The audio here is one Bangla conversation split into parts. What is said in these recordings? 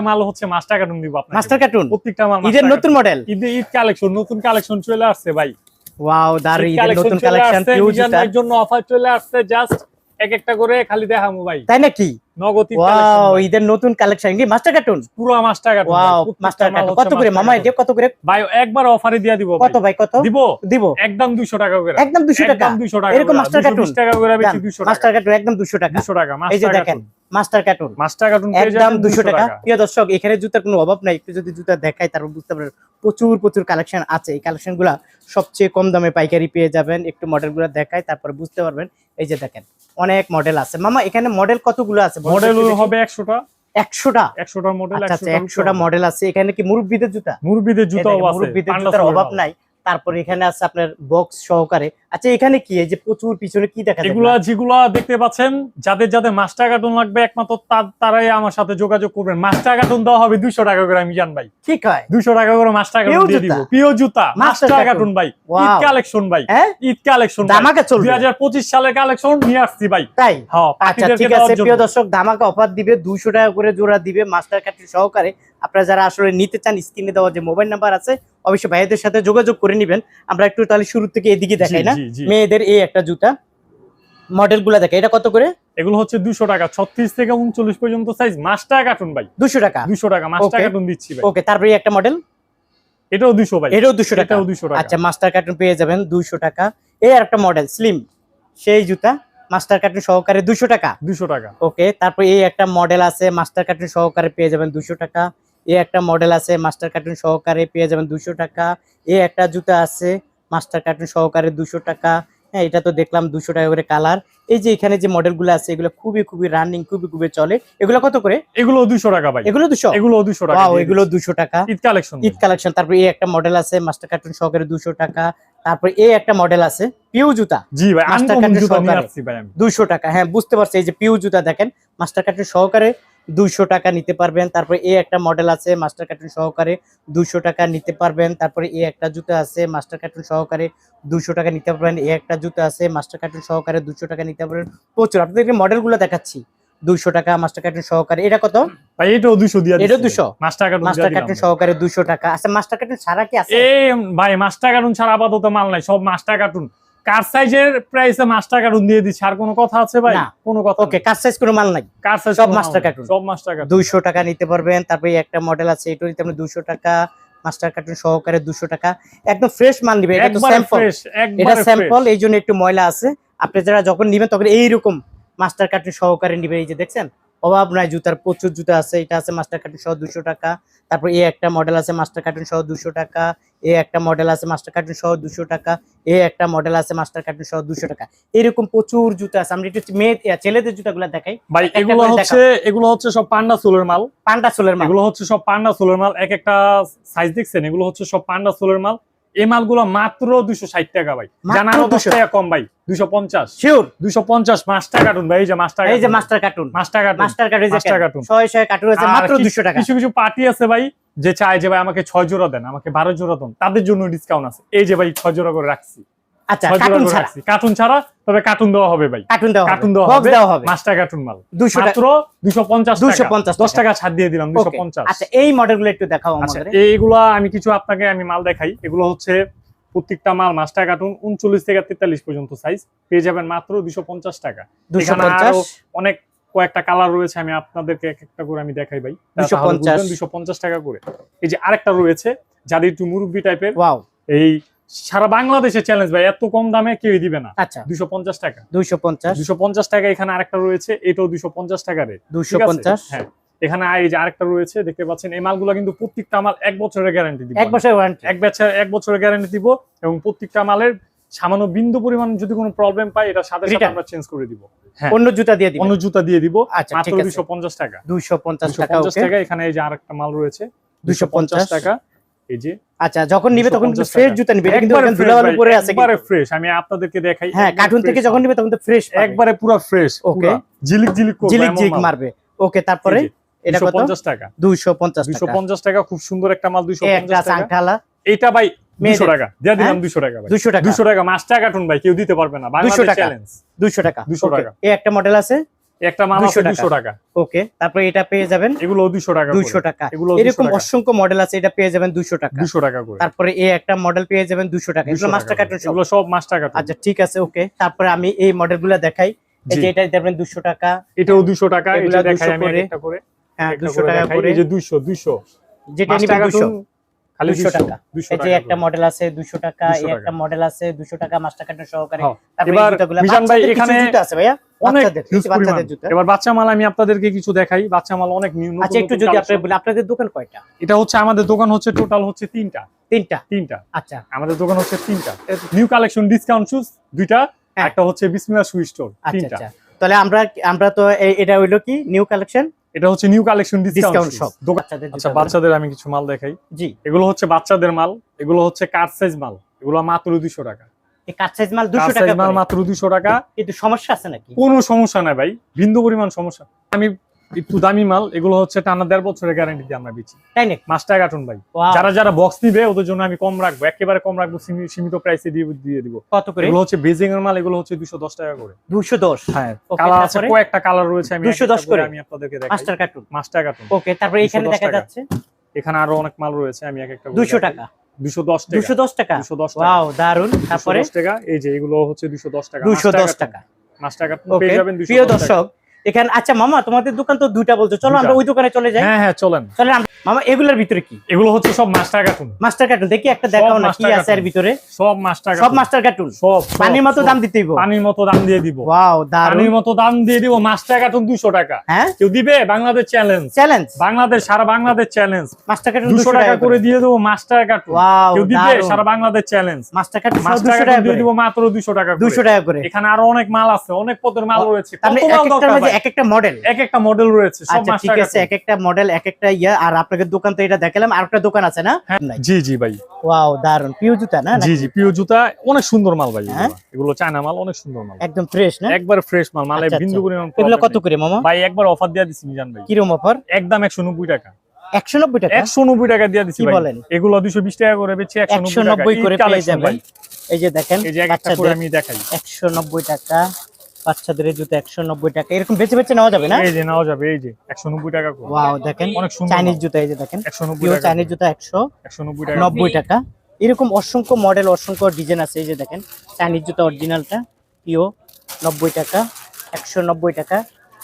মাল হচ্ছে মাস্টার কার্টুন দিব আপনাকে। Master carton? প্রত্যেকটা মাল ঈদের নতুন মডেল cartoon। ঈদ কালেকশন নতুন কালেকশন চলে আসছে ভাই। ওয়াও দারুণ ঈদের নতুন কালেকশন আসছে, পিউ মিজান জুতা ভাইয়ের জন্য অফার চলে আসছে জাস্ট এক একটা করে খালি দেখামু ভাই। তাই নাকি? নগদ ওয়াও ঈদের নতুন কালেকশন কি? Master carton? পুরো master carton wow master carton. কত করে? মামা এটা কত করে? ভাই একবার অফারে দিয়ে দিব কত ভাই। কত? দিব? দিব? একদম 200 টাকা করে। একদম 200 টাকা। একদম 200 টাকা এরকম cartoon? টাকা করে বেশি 200 টাকা। মাস্টার কার্টুন একদম 200 টাকা। 200 টাকা এই যে দেখেন। মাস্টার কার্টুন মাস্টার কার্টুন একদম যাবেন দুশো টাকা। প্রিয় দর্শক এখানে জুতার কোনো অভাব নাই। একটু যদি জুতা দেখাই তারপর বুঝতে পারবেন প্রচুর প্রচুর কালেকশন আছে। এই কালেকশনগুলা সবচেয়ে কম দামে পাইকারি পেয়ে যাবেন। একটু মডেলগুলো দেখাই তারপরে বুঝতে পারবেন। এই যে দেখেন অনেক মডেল আছে। মামা এখানে মডেল কতগুলো আছে? মডেল হবে 100টা একশোটা? 100টা মডেল আচ্ছা আচ্ছা একশোটা মডেল আছে। এখানে কি মুরব্বীদের জুতা? জুতাও আছে। মুরব্বিদের জুতার অভাব নাই। তারপরে এখানে আছে আপনার বক্স সহকারে। আচ্ছা এখানে কি? এই যে প্রচুর পিছনে কি দেখা এগুলা যেগুলা দেখতে পাচ্ছেন যাদের যাদের মাস্টার কার্টুন লাগবে একমাত্র তারাই আমার সাথে যোগাযোগ করবেন। মাস্টার কার্টুন দেওয়া হবে দুইশো টাকা করে আমি জান ভাই। ঠিক হয়। দুইশো টাকা করে মাস্টার কার্টুন দিয়ে দিব। জুতা? জুতা মাস্টার কার্টুন ভাই। ঈদ কালেকশন ভাই। হ্যাঁ? ঈদ কালেকশন দামাকা চলবে। দুই হাজার পঁচিশ সালের কালেকশন নিয়ে আসছি ভাই। তাই? হ্যাঁ আচ্ছা ঠিক আছে প্রিয় দর্শক ধামাকা অফার দিবে দুশো টাকা করে জোড়া দিবে মাস্টার কার্টুন সহকারে। আপনারা যারা আসলে নিতে চান স্ক্রিনে দেওয়া যে মোবাইল নাম্বার আছে অবশ্যই ভাইয়াদের সাথে যোগাযোগ করে নেবেন। আমরা একটু তাহলে শুরু থেকে এদিকে দেখাই না। মেয়েদের এই একটা জুতা মডেলগুলা দেখে এটা কত করে? এগুলো হচ্ছে দুশো টাকা ছত্রিশ থেকে উনচল্লিশ পর্যন্ত সাইজ মাস্টার কার্টুন ভাই। দুশো টাকা? দুশো টাকা মাস্টার. কার্টুন দিচ্ছি ওকে তারপরে একটা মডেল এটাও দুশো ভাই। এটাও দুশো টাকা। দুশো টাকা। আচ্ছা মাস্টার কার্টুন পেয়ে যাবেন দুশো টাকা। এই আর একটা মডেল স্লিম সেই জুতা মাস্টার কার্টুন সহকারে দুশো টাকা। দুশো টাকা। ওকে তারপর এই একটা মডেল আছে মাস্টার কার্টুন সহকারে পেয়ে যাবেন দুশো টাকা। এই একটা মডেল আছে মাস্টার কার্টুন সহকারে পেয়ে যাবেন দুশো টাকা। এ একটা জুতা আছে মাস্টার কার্টুন সহকারে দুশো টাকা। হ্যাঁ এটা তো দেখলাম দুশো টাকা করে কালার এই যে এখানে যে মডেলগুলো আছে এগুলো খুবই খুবই রানিং খুবই খুবই চলে। এগুলো কত করে? এগুলো দুশো টাকা ভাই। এগুলো দুশো? এগুলো দুশো টাকা এগুলো দুশো টাকা। ঈদ কালেকশন ঈদ কালেকশন তারপর এই একটা মডেল আছে মাস্টার কার্টুন সহকারে দুশো টাকা। তারপর এই একটা মডেল আছে পিউ জুতা। জি ভাই জুতা নিয়ে সহকারে। দুইশো টাকা। হ্যাঁ বুঝতে পারছি। এই যে পিউ জুতা দেখেন মাস্টার কার্টুন সহকারে দুইশো টাকা নিতে পারবেন। তারপরে এ একটা মডেল আছে মাস্টার কার্টুন সহকারে দুইশো টাকা নিতে পারবেন। তারপরে এ একটা জুতো আছে মাস্টার কার্টুন সহকারে দুইশো টাকা নিতে পারবেন। এ একটা জুতো আছে মাস্টার কার্টুন সহকারে দুশো টাকা নিতে পারবেন। প্রচুর আপনাদেরকে মডেলগুলো দেখাচ্ছি। দুইশো টাকা মাস্টার কার্টুন সহকারে এটা কত? ভাই এটাও দুশো দিয়ে এটাও 200? মাস্টার কার্টুন মাস্টার কার্টুন সহকারে দুশো টাকা। আচ্ছা মাস্টার কার্টুন সারা কি আছে? ভাই মাস্টার কার্টুন ছাড়া আপাতত মাল নাই সব মাস্টার কার্টুন কার সাইজের প্রাইসে মাস্টার কার্টুন দিয়ে দিচ্ছি। আর কোনো কথা আছে ভাই? কোনো কথা ওকে কার সাইজ কোনো মাল নাই। কার সাইজ সব cartoon। সব মাস্টার কার্টুন দুইশো টাকা নিতে পারবেন। তারপরে একটা মডেল আছে এটাও নিতে পারবেন দুশো টাকা। মাস্টার কার্টুন সহকারে দুশো টাকা। একদম ফ্রেশ মাল নিবে। এটা তো স্যাম্পল এটা স্যাম্পল ফ্রেশ এই জন্য একটু ময়লা আছে। আপনি যারা যখন নিবেন তখন এইরকম মাস্টার কার্টুন সহকারে নিবে। এই যে দেখছেন? অভাব নাই জুতার প্রচুর জুতা আছে এটা আছে মাস্টার কার্টুন সহ দুশো টাকা। তারপর এই একটা মডেল আছে মাস্টার কার্টুন সহ দুশো টাকা এ একটা মডেল আছে মাস্টার কার্টুন সহ দুশো টাকা এ একটা মডেল আছে মাস্টার কার্টুন সহ দুশো টাকা। এরকম প্রচুর জুতা আছে। আমরা একটু মেয়ে ছেলেদের জুতাগুলো দেখাই। ভাই এগুলো হচ্ছে এগুলো হচ্ছে সব পান্ডা সোলের মাল। পান্ডা সোলের মাল। এগুলো হচ্ছে সব পান্ডা সোলের মাল। এক একটা সাইজ দেখছেন এগুলো হচ্ছে সব পান্ডা সোলের মাল। এই মালগুলো মাত্র দুশো ষাট টাকা ভাই। জানানো দশ টাকা কম ভাই দুশো পঞ্চাশ। শিওর দুশো পঞ্চাশ মাস্টার কার্টুন ভাই এই যে মাস্টার এই যে master carton master carton master carton master carton ছয় ছয় কার্টুন আছে মাত্র দুশো টাকা। কিছু কিছু পার্টি আছে ভাই যে চায় যে ভাই আমাকে ছয় জোড়া দেন আমাকে বারো জোড়া দেন তাদের জন্য ডিসকাউন্ট আছে। এই যে ভাই ছয় জোড়া করে রাখছি। আচ্ছা কার্টুন ছাড়া। কার্টুন ছাড়া তবে কার্টুন দেওয়া হবে ভাই। কার্টুন দেওয়া কার্টুন দেওয়া হবে। দেওয়া হবে। মাস্টার কার্টুন মাল। টাকা মাত্র দুশো পঞ্চাশ 250 দশ টাকা ছাড় দিয়ে দিলাম আচ্ছা এই মডেলগুলো একটু দেখাও আচ্ছা আমাদের। এইগুলা আমি কিছু আপনাকে আমি মাল দেখাই। এগুলো হচ্ছে প্রত্যেকটা মাল মাস্টার কার্টুন উনচল্লিশ থেকে তেতাল্লিশ পর্যন্ত সাইজ পেয়ে যাবেন মাত্র দুশো পঞ্চাশ টাকা। অনেক কয়েকটা কালার রয়েছে আমি আপনাদেরকে এক একটা করে আমি দেখাই ভাই। 250 দুশো পঞ্চাশ। টাকা করে। এই যে আরেকটা রয়েছে যাদের একটু মুরব্বি টাইপের এই সারা বাংলাদেশে চ্যালেঞ্জ ভাই এত কম দামে কেউই দিবে না। আচ্ছা। দুশো পঞ্চাশ টাকা। দুইশো পঞ্চাশ। দুশো পঞ্চাশ টাকা এখানে আরেকটা রয়েছে এটাও দুশো পঞ্চাশ টাকা রেট দুশো পঞ্চাশ। হ্যাঁ। এখানে এই যে আরেকটা রয়েছে দেখতে পাচ্ছেন এই মালগুলো কিন্তু প্রত্যেকটা মাল এক বছরের গ্যারান্টি দিব। এক বছর ওয়ারেন্টি এক বছর এক বছরের গ্যারান্টি দিব এবং প্রত্যেকটা মালের সামান্য বিন্দু পরিমাণ যদি কোনো প্রবলেম পাই এটা সাথে সাথে আমরা চেঞ্জ করে দিব। হ্যাঁ। অন্য জুতা দিয়ে দিবেন। অন্য জুতা দিয়ে দিব। আচ্ছা মাত্র ঠিক আছে। দুইশো পঞ্চাশ টাকা। দুইশো পঞ্চাশ দুইশো টাকা পঞ্চাশ ওকে। টাকা এখানে এই যে আরেকটা মাল রয়েছে 250 টাকা। এই যে আচ্ছা যখন নিবে তখন 250 ফ্রেশ জুতা নিবে। কিন্তু এখন fresh ধুলাবালি পরে আছে একবারে ফ্রেশ আমি আপনাদেরকে দেখাই হ্যাঁ কার্টুন থেকে যখন নিবে তখন তো ফ্রেশ একবারে পুরো ফ্রেশ. ঝিলিক ঝিলিক করবে মারবে। ওকে তারপরে এটা কত? 250 টাকা। দুইশো পঞ্চাশ দুইশো টাকা পঞ্চাশ টাকা খুব সুন্দর একটা মাল দুইশো এই একটা পঞ্চাশ আছে টাকা। আংঠালা। এইটা ভাই দুইশো মেয়েদের। টাকা দিয়ে দিলাম হ্যাঁ? দুইশো টাকা ভাই। দুইশো টাকা। দুইশো টাকা মাস্টার কার্টুন ভাই কেউ দিতে পারবে না। বাংলাদেশ টাকা। চ্যালেঞ্জ দুইশো টাকা। 200 Okay, টাকা। এই একটা মডেল আছে? একটা মাল 200 টাকা। ওকে তারপরে এটা পেয়ে যাবেন এগুলো 200 টাকা দুইশো টাকা। এরকম অসংখ্য মডেল আছে এটা পেয়ে যাবেন দুইশো টাকা। 200 টাকা করে। তারপরে এই একটা মডেল পেয়ে যাবেন দুইশো টাকা। 200 এগুলো মাস্টার কার্টুন সব এগুলো সব মাস্টার কার্টুন আচ্ছা ঠিক আছে ওকে। তারপরে আমি এই মডেলগুলো দেখাই। এই। যে এটা দেবেন দুশো টাকা। এটাও 200 টাকা। এটা দেখাই আমি করে। একটা করে। হ্যাঁ একটা দুশো করে টাকা করে। এই যে 200 200 যেটা নিবেন দুশো 200 200 টাকা। এই যে একটা মডেল আছে দুশো টাকা এই একটা মডেল আছে দুশো টাকা মাস্টার সহকারে। হ্যাঁ। এবার মিজান ভাই কিছু এখানে জুতা আছে ভাইয়া? বাচ্চাদের এই huge যে বাচ্চাদের পরিমাণ। জুতা। এবার বাচ্চা মাল আমি আপনাদেরকে কিছু দেখাই। বাচ্চা মাল অনেক নিউ আচ্ছা একটু যদি আপনি আপনাদের দোকান কয়টা? এটা হচ্ছে আমাদের দোকান হচ্ছে টোটাল হচ্ছে তিনটা। তিনটা? তিনটা। আচ্ছা। আমাদের দোকান হচ্ছে তিনটা। নিউ কালেকশন ডিসকাউন্ট শুজ দুইটা হ্যাঁ। একটা হচ্ছে বিসমিল্লাহ শু স্টোর তিনটা। আচ্ছা। তাহলে আমরা আমরা তো এটা হইল কি? নিউ কালেকশন এটা হচ্ছে নিউ কালেকশন ডিসকাউন্ট শপ আচ্ছা বাচ্চাদের আমি কিছু মাল দেখাই। জি। এগুলো হচ্ছে বাচ্চাদের মাল এগুলো হচ্ছে কার সাইজ মাল। এগুলো মাত্র দুইশো টাকা। এই কাট সাইজ মাল দুশো টাকা মাল মাত্র দুইশো টাকা। কিন্তু সমস্যা আছে নাকি? কোনো সমস্যা নাই ভাই। বিন্দু পরিমাণ সমস্যা। আমি একটু দামি মাল এগুলো হচ্ছে টানা দেড় বছরের গ্যারান্টি দিয়ে আমরা বেচি তাই নাকি? মাস্টার কার্টুন ভাই। যারা যারা বক্স নিবে ওদের জন্য আমি কম রাখব একেবারে কম রাখব সীমিত প্রাইসে দিয়ে দিয়ে দিব। কত করে? এগুলো হচ্ছে বেজিং এর মাল এগুলো হচ্ছে দুশো দশ টাকা করে। দুশো দশ? হ্যাঁ কালার আছে? কয়েকটা কালার রয়েছে আমি 210 এক একটা করে? আমি আপনাদেরকে দেখাই। Master cartoon master cartoon okay তারপরে এখানে দেখা যাচ্ছে? এখানে আরও অনেক মাল রয়েছে আমি এক একটা দুশো টাকা? দুশো দশ টাকা। দুশো দশ টাকা? দুশো দশ টাকা। ওয়াও দারুণ তারপরে? 210 টাকা এই যে এগুলো হচ্ছে দুশো দশ টাকা। টাকা মাস্টার কার্টুন পেয়ে যাবেন 210 প্রিয় টাকা। দর্শক এখানে আচ্ছা মামা তোমাদের দোকান তো দুইটা বলছো। চলো আমরা ওই দোকানে চলে যাই। হ্যাঁ হ্যাঁ চলেন। চলেন মামা এগুলোর ভিতরে কি? এগুলো হচ্ছে সব মাস্টার কার্টুন মাস্টার কার্টুন দেখি একটা দেখাও না কি আছে এর ভিতরে। সব মাস্টার সব মাস্টার কার্টুন সব পানির মতো। দাম দিতেই পানির মতো দাম দিয়ে দিব। ওয়াও দারুণ পানির মতো দাম দিয়ে দিব মাস্টার কার্টুন দুশো টাকা। হ্যাঁ? কেউ দিবে? বাংলাদেশ চ্যালেঞ্জ চ্যালেঞ্জ বাংলাদেশ সারা বাংলাদেশ চ্যালেঞ্জ মাস্টার কার্টুন দুশো টাকা করে দিয়ে দেবো মাস্টার কার্টুন ওয়াও কেউ দিবে? সারা Bangladesh challenge master cartoon master দুশো কার্টুন টাকা দিয়ে দিব মাত্র দুশো টাকা করে। দুশো টাকা করে। এখানে আরও অনেক মাল আছে অনেক পদের মাল রয়েছে। কত মানে মাল দরকার? এক একটা মডেল এক একটা মডেল রয়েছে আচ্ছা ঠিক আছে এক একটা মডেল এক একটা ইয়া আর আপনাদের দোকান তো এটা দেখালাম আর একটা দোকান আছে না? জি জি ভাই। ওয়াও দারুণ পিউ জুতা না জি জি প্রিয় জুতা অনেক সুন্দর মাল ভাই হ্যাঁ? এগুলো। চায়না মাল অনেক সুন্দর মাল। একদম ফ্রেশ না? একবার ফ্রেশ মাল মালে আচ্ছা, বিন্দু আচ্ছা। পরিমাণ এগুলো কত করে মামা? ভাই একবার অফার দিয়ে দিছি মিজান ভাই। কিরম অফার একদম একশো নব্বই টাকা। একশো নব্বই টাকা? একশো নব্বই টাকা দিয়ে দিছি ভাই? এগুলো দুশো বিশ টাকা করে বেচে একশো একশো নব্বই নব্বই করে পেয়ে যাবেন। এই যে দেখেন এই যে এক একটা করে আমি দেখাই। একশো নব্বই টাকা। বাচ্চাদের এই জুতো একশো নব্বই টাকা। এরকম বেছে বেছে নেওয়া যাবে না? এই যে নেওয়া যাবে এই যে একশো নব্বই টাকা করে। ওয়াও দেখেন অনেক সুন্দর চাইনিজ জুতো এই যে দেখেন। একশো টাকা চাইনিজ জুতো একশো একশো নব্বই টাকা নব্বই টাকা। এরকম অসংখ্য মডেল অসংখ্য ডিজাইন আছে এই যে দেখেন চাইনিজ জুতো অরিজিনালটা পিও নব্বই টাকা একশো নব্বই টাকা।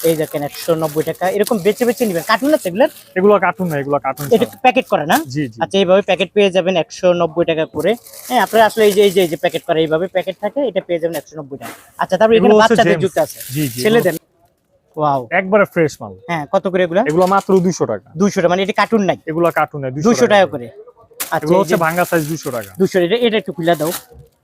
এই দেখেন একশো নব্বই টাকা। এরকম বেছে বেছে নেবেন। কার্টুন আছে এগুলোর? এগুলো কার্টুন না এগুলো কার্টুন এটা প্যাকেট করে না? আচ্ছা এইভাবে প্যাকেট পেয়ে যাবেন একশো নব্বই টাকা করে। হ্যাঁ আপনারা আসলে এই যে এই যে এই যে প্যাকেট করে এইভাবে প্যাকেট থাকে এটা পেয়ে যাবেন একশো নব্বই টাকা। আচ্ছা তারপর এখানে বাচ্চাদের। জুতো আছে। ছেলেদের? ওয়াও। একবারে ফ্রেশ মাল। হ্যাঁ কত করে এগুলা? এগুলো মাত্র দুশো টাকা। দুশো টাকা মানে এটা কার্টুন নাই। এগুলো কার্টুন টাকা করে। আচ্ছা এগুলো হচ্ছে সাইজ দুশো টাকা। দুশো এটা এটা একটু খুলে দাও।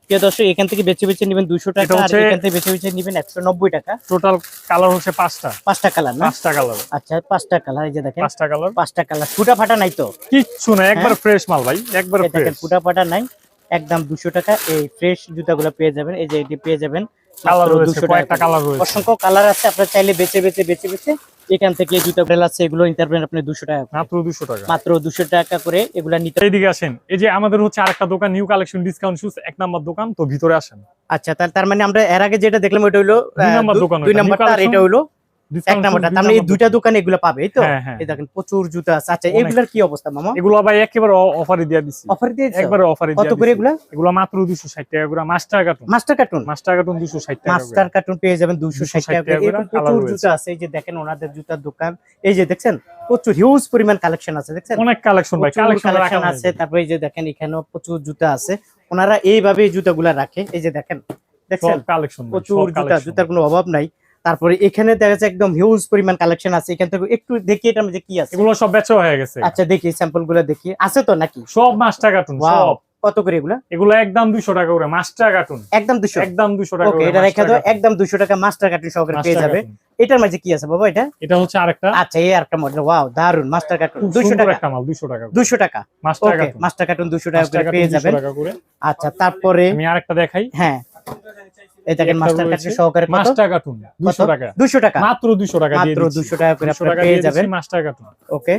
প্রিয় দর্শক এখান থেকে বেছে বেছে নেবেন দুশো টাকা আর এখান থেকে বেছে বেছে নেবেন একশো নব্বই টাকা। টোটাল কালার হচ্ছে পাঁচটা। পাঁচটা কালার না? পাঁচটা কালার আচ্ছা পাঁচটা কালার এই যে দেখেন। পাঁচটা কালার পাঁচটা কালার ফুটা ফাটা নাই তো? কিচ্ছু না একবার ফ্রেশ মাল ভাই একবার দেখেন ফুটা ফাটা নাই একদম দুশো টাকা এই ফ্রেশ জুতাগুলো পেয়ে যাবেন। এই যে এটি পেয়ে যাবেন কালার রয়েছে কয়েকটা কালার রয়েছে। অসংখ্য কালার আছে আপনারা চাইলে বেছে বেছে বেছে বেছে এখান থেকে এই জুতা ব্রেল আছে এগুলো নিতে পারবেন আপনি দুশো টাকা মাত্র দুশো টাকা। মাত্র দুশো টাকা করে এগুলা নিতে এইদিকে আসেন। এই যে আমাদের হচ্ছে আরেকটা দোকান নিউ কালেকশন ডিসকাউন্ট শুজ এক নাম্বার দোকান। তো ভিতরে আসেন। আচ্ছা তার তার মানে আমরা এর আগে যেটা দেখলাম ওটা হলো দুই নাম্বার দোকান দুই এটা হলো এক নাম্বারটা তার মানে দুইটা দোকান। দোকানে এগুলো পাবে এই তো? হ্যাঁ, হ্যাঁ। এই দেখেন প্রচুর জুতা আছে। আচ্ছা এগুলার কি অবস্থা মামা? এগুলো ভাই একেবারে অফারে দিয়ে দিছি। অফার দিয়েছে একবারে অফারে কত করে এগুলা? এগুলো মাত্র টাকা করে। Master cartoon master cartoon master cartoon দুশো ষাট টাকা মাস্টার কার্টুন পেয়ে যাবেন 260 টাকা করে। টাকা করে। এরকম colour প্রচুর জুতা আছে এই যে দেখেন ওনাদের জুতার দোকান। এই যে দেখছেন প্রচুর হিউজ পরিমাণ কালেকশন আছে দেখছেন? অনেক কালেকশন ভাই কালেকশন আছে। তারপরে এই যে দেখেন এখানেও প্রচুর জুতা আছে। ওনারা এইভাবে এই জুতাগুলা রাখে। এই যে দেখেন দেখছেন? কালেকশন প্রচুর জুতা জুতার কোনো অভাব নাই। তারপরে এখানে দেখা যাচ্ছে একদম হিউজ পরিমাণ কালেকশন আছে। এখান থেকে একটু দেখি এটার মধ্যে কি আছে। এগুলো সব বেচা হয়ে গেছে। আচ্ছা দেখি স্যাম্পলগুলো দেখি। আছে তো নাকি? সব মাস্টার কার্টুন সব। কত করে এগুলা? এগুলো একদম দুশো টাকা করে মাস্টার কার্টুন একদম দুশো একদম দুশো টাকা ওকে এটা রেখে দাও। একদম দুশো টাকা মাস্টার কার্টুন সহকারে পেয়ে যাবে। এটার মাঝে কি আছে বাবা এটা? এটা হচ্ছে আরেকটা। আচ্ছা এই একটা মডেল ওয়াও দারুণ মাস্টার কার্টুন খুব দুশো সুন্দর টাকা। একটা মাল দুশো টাকা করে। দুশো টাকা। মাস্টার কার্টুন মাস্টার কার্টুন দুশো টাকা করে পেয়ে 200 যাবেন। আচ্ছা তারপরে আমি আরেকটা দেখাই। হ্যাঁ। এই দেখেন মাস্টার রয়েছে, সহকারে কত? Master cartoon? টাকা। টাকা। মাত্র দুশো টাকা দিয়ে মাত্র 200 টাকা করে আপনারা পেয়ে যাবেন। Master cartoon okay.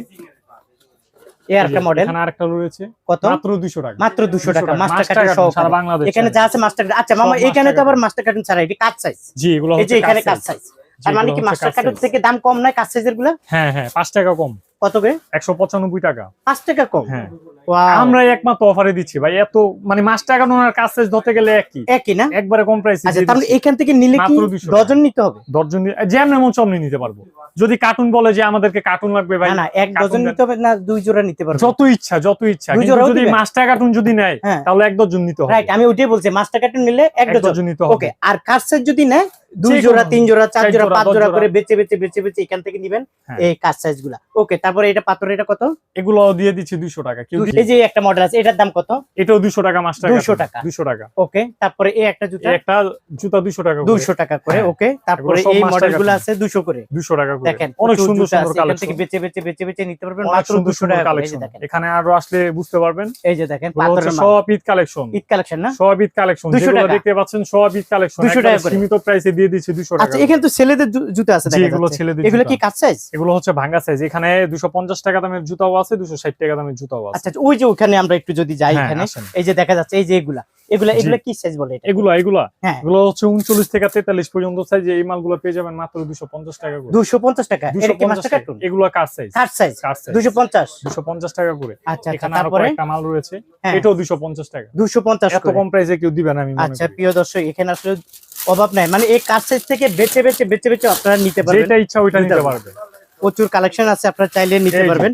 এই একটা মডেল এখানে আরেকটা রয়েছে। কত? মাত্র দুশো টাকা। মাত্র দুশো টাকা। মাস্টার মাস্টার কার্টুন কার্টুন সারা বাংলাদেশ। এখানে যা আছে মাস্টার আচ্ছা মামা এখানে তো আবার মাস্টার কার্টুন ছাড়া এটি কাট সাইজ জি এগুলো এই যে হচ্ছে এখানে কাজ কাট সাইজ তার মানে কি মাস্টার কার্টুন থেকে দাম কম নয় কাজ সাইজেরগুলা? হ্যাঁ হ্যাঁ পাঁচ টাকা কম। কত করে টাকা। পাঁচ টাকা কম? হ্যাঁ। আমরা একমাত্র অফারে দিচ্ছি ভাই। এত মানে মাস টাকা সাইজ ধরতে গেলে একই। একই না? একবারে কম প্রাইসে আচ্ছা তাহলে এখান থেকে নিলে কি মাত্র 200 টাকা। ডজন নিতে হবে? যেমন মন সব নিতে পারব। যদি কার্টুন বলে যে আমাদেরকে কার্টুন লাগবে ভাই না এক ডজন নিতে হবে না দুই জোড়া নিতে পারবে। যত ইচ্ছা যত ইচ্ছা। যদি মাস্টার কার্টুন যদি নেয় হ্যাঁ। তাহলে এক ডজন নিতে হবে। রাইট আমি ওইটাই বলছি মাস্টার কার্টুন নিলে এক ডজন নিতে হবে। ওকে আর সেট যদি নেয় দুই জোড়া তিন জোড়া চার জোড়া পাঁচ জোড়া জোড়া। করে বেচে বেচে বেচে বেচে এখান থেকে নিবেন হ্যাঁ। এই কাজ সাইজগুলা ওকে তারপরে এটা পাথর এটা কত? এগুলো দিয়ে দিচ্ছি দুইশো টাকা। কেউ এই যে একটা মডেল আছে এটার দাম কত? এটাও দুইশো টাকা মাস্টার 200 টাকা। দুইশো টাকা। ওকে তারপরে এই একটা জুতা? একটা জুতা দুইশো টাকা দুইশো টাকা করে হ্যাঁ। ওকে তারপরে এই master মডেলগুলো cartoon। আছে দুশো করে। দুইশো টাকা করে। দেখেন অনেক সুন্দর সুন্দর থেকে কালেকশন বেচে বেচে বেচে বেচে নিতে পারবেন মাত্র সুন্দর দুশো সুন্দর টাকা কালেকশন এখানে আরও আসলে বুঝতে পারবেন। এই যে দেখেন পাথরের সব ঈদ কালেকশন ঈদ কালেকশন না? সব ঈদ কালেকশন যেগুলো দেখতে পাচ্ছেন সব ঈদ কালেকশন 200। সীমিত প্রাইসে দিয়ে দিচ্ছি দুশো টাকা আচ্ছা এখানে তো ছেলেদের জুতা আছে দেখা এগুলো। ছেলেদের এগুলো কি কাজ সাইজ এগুলো হচ্ছে ভাঙ্গা সাইজ এখানে দুশো পঞ্চাশ টাকা দামের জুতাও আছে দুশো ষাট টাকা দামের জুতাও আছে। আচ্ছা, ওই যে ওখানে আমরা একটু যদি যাই হ্যাঁ, এখানে এই যে দেখা যাচ্ছে এই যে এগুলা। এগুলা এগুলা কি সাইজ বলে এটা? এগুলো এগুলো? হ্যাঁ। এগুলো হচ্ছে উনচল্লিশ থেকে তেতাল্লিশ পর্যন্ত সাইজ এই মালগুলো পেয়ে যাবেন মাত্র দুশো পঞ্চাশ টাকা করে। দুশো পঞ্চাশ টাকা? দুশো এটা কি মাস্টার কার্টুন এগুলো কার সাইজ কার সাইজ কার সাইজ দুশো পঞ্চাশ? দুশো পঞ্চাশ টাকা করে। আচ্ছা আচ্ছা এখানে আরও কয়েকটা মাল রয়েছে। হ্যাঁ। এটাও দুশো পঞ্চাশ টাকা। দুশো পঞ্চাশ এত কম প্রাইসে কেউ দিবেন আমি আচ্ছা প্রিয় দর্শক এখানে আসলে অভাব নাই। মানে এই কার সাইজ থেকে বেছে বেছে বেছে বেছে আপনারা নিতে পারবেন। যেটা ইচ্ছা ওইটা নিতে পারবেন। পারবে প্রচুর কালেকশন আছে আপনারা চাইলে নিতে পারবেন।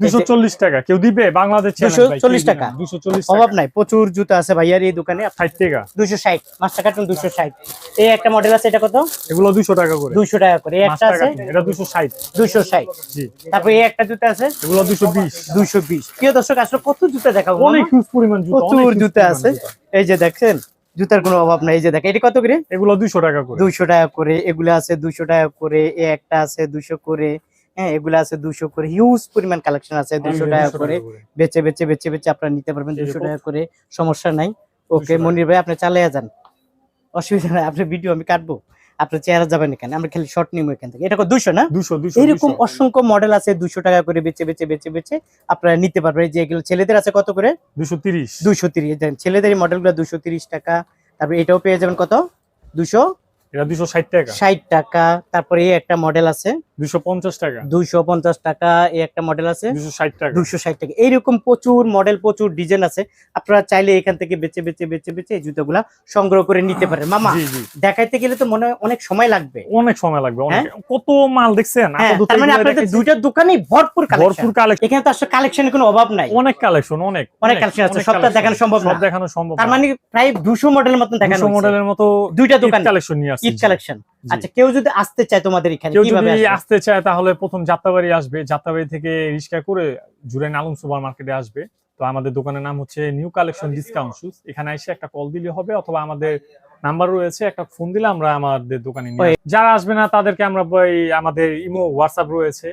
দুশো চল্লিশ টাকা। কেউ দিবে? বাংলাদেশ 240 টাকা। দুশো চল্লিশ অভাব নাই প্রচুর জুতা আছে ভাইয়ার এই দোকানে ষাট টাকা। দুশো ষাট মাস্টার কার্টুন দুশো ষাট। এই একটা মডেল আছে এটা কত? এগুলো দুশো টাকা করে। দুইশো টাকা করে। এই একটা আছে? এটা দুশো ষাট। দুইশো ষাট। জি। তারপরে এই একটা জুতা আছে? এগুলো দুশো বিশ। দুইশো বিশ। প্রিয় দর্শক আসলে কত জুতা দেখাবো অনেক হিউজ পরিমাণ জুতা প্রচুর জুতা আছে। এই যে দেখছেন জুতার কোনো অভাব নাই। এই যে দেখেন এটা কত করে? এগুলো দুইশো টাকা করে। দুইশো টাকা করে। এগুলো আছে দুইশো টাকা করে এ একটা আছে দুইশো করে। হ্যাঁ এগুলো আছে দুইশো করে। হিউজ পরিমাণ কালেকশন আছে দুইশো টাকা করে। বেচে বেচে বেচে বেচে আপনারা নিতে পারবেন দুশো টাকা করে সমস্যা নাই। ওকে 200 টাকা। মনির ভাই আপনি চালিয়ে যান। অসুবিধা নাই আপনার ভিডিও আমি কাটবো। আপনার চেহারা যাবেন এখানে আমরা খালি শর্ট নিবো এখান থেকে। এটা দুশো না? দুশো দুশো এরকম অসংখ্য মডেল আছে দুশো টাকা করে বেচে বেচে বেচে বেচে আপনারা নিতে পারবেন। যে এগুলো ছেলেদের আছে কত করে? দুশো তিরিশ। দুশো তিরিশ। ছেলেদের মডেলগুলো দুশো তিরিশ টাকা। তারপরে এটাও পেয়ে যাবেন কত? দুশো এটা দুশো ষাট টাকা। ষাট টাকা। তারপরে এই একটা মডেল আছে। দুশো পঞ্চাশ টাকা। দুইশো পঞ্চাশ টাকা এই একটা মডেল আছে। দুশো ষাট টাকা। দুশো ষাট টাকা। এইরকম প্রচুর মডেল প্রচুর ডিজাইন আছে। আপনারা চাইলে এখান থেকে বেচে বেচে বেচে বেচে এই জুতোগুলা সংগ্রহ করে নিতে পারেন। মামা জি জি। দেখাইতে গেলে তো মনে হয় অনেক সময় লাগবে। অনেক সময় লাগবে অনেক। কত মাল দেখছেন? হ্যাঁ তার মানে আপনাদের দুইটা দোকানেই ভরপুর ভরপুর কালেকশন কালেকশন এখানে তো আসলে কালেকশনের কোনো অভাব নাই। অনেক কালেকশন অনেক। অনেক collection আছে, সবটা দেখানো সম্ভব সব দেখানো সম্ভব তার মানে প্রায় দুশো মডেলের মতন দেখানো দুশো হয়েছে। মডেলের মতো দুইটা দোকান। কালেকশন নিয়ে ঈদ কালেকশন আচ্ছা কেউ যদি আসতে চায় তোমাদের এখানে কেউ যদি আসবে? আসতে চায় তাহলে প্রথম যাত্রাবাড়ি আসবে। যাত্রাবাড়ি থেকে রিক্সা করে জুরাইন আলম সুপার মার্কেটে আসবে। তো আমাদের দোকানের নাম হচ্ছে নিউ কালেকশন ডিসকাউন্ট শুজ এখানে এসে একটা কল দিলে হবে অথবা আমাদের নাম্বার রয়েছে একটা ফোন দিলে আমরা আমাদের দোকানে যারা আসবে না তাদেরকে আমরা আমাদের ইমো হোয়াটসঅ্যাপ রয়েছে।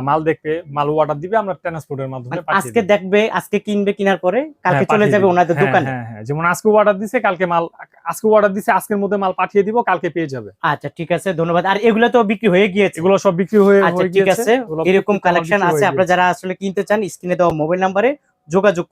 মাল দেখবে মাল অর্ডার দিবে আমরা ট্রান্সপোর্টের মাধ্যমে মানে আজকে দেখবে আজকে কিনবে কেনার পরে কালকে হ্যাঁ, চলে যাবে ওনাদের হ্যাঁ, দোকানে। হ্যাঁ হ্যাঁ যেমন আজকে অর্ডার দিছে কালকে মাল আজকে অর্ডার দিছে আজকের মধ্যে মাল পাঠিয়ে দিব কালকে পেয়ে যাবে। আচ্ছা ঠিক আছে ধন্যবাদ। আর এগুলো তো বিক্রি হয়ে গিয়েছে। এগুলো সব বিক্রি হয়ে আচ্ছা ঠিক আছে। এরকম কালেকশন আছে আপনারা যারা আসলে কিনতে চান স্ক্রিনে দেওয়া মোবাইল নম্বরে যোগাযোগ